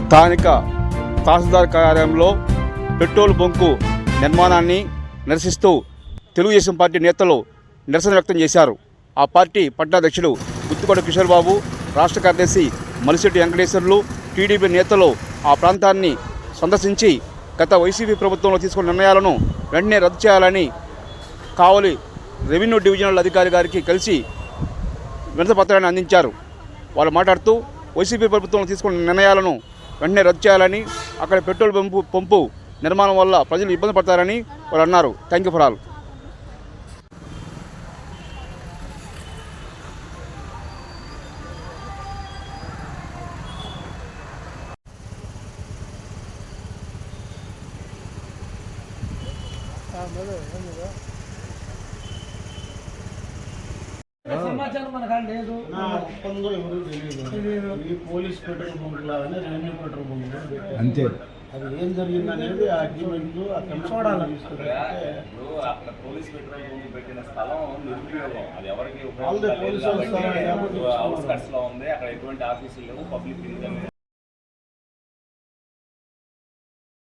స్థానిక తహసీల్దార్ కార్యాలయంలో petrol bunk నిర్మాణాన్ని నిరసిస్తూ తెలుగుదేశం పార్టీ నేతలు నిరసన వ్యక్తం చేశారు. ఆ పార్టీ పట్టాధ్యక్షుడు గుత్తుకొండ కిషోర్ బాబు రాష్ట్ర కార్యదర్శి మలిశెట్టి వెంకటేశ్వర్లు టీడీపీ నేతలు ఆ ప్రాంతాన్ని సందర్శించి గత వైసీపీ ప్రభుత్వంలో తీసుకున్న నిర్ణయాలను వెంటనే రద్దు చేయాలని కావలి రెవెన్యూ డివిజనల్ అధికారి గారికి కలిసి వినతపత్రాన్ని అందించారు. వాళ్ళు మాట్లాడుతూ వైసీపీ ప్రభుత్వం తీసుకున్న నిర్ణయాలను వెంటనే రద్దు చేయాలని అక్కడ పెట్రోల్ పంపు పంపు నిర్మాణం వల్ల ప్రజలు ఇబ్బంది పడతారని వాళ్ళు అన్నారు. థ్యాంక్ యూ ఫర్ ఆల్ సమాచారం మనకు లేదు. నా ఒప్పందం ఎవరు తెలియదు ఇది పోలీస్ పెట్రోల్ బంక్ లాగానే రెవెన్యూ పెట్రోల్ బంక్. అంతే. అది ఏం జరిగింది అనేది ఆ అగ్రిమెంట్లు అక్కడ చూడాలి పోలీస్ పెట్రోల్ బంక్ పెట్టిన స్థలం నిరుపయోగం. అది ఎవరికి వాళ్ళదే పోలీసు స్థలం ఉంది. అక్కడ ఎటువంటి ఆఫీసులు లేవు. పబ్లిక్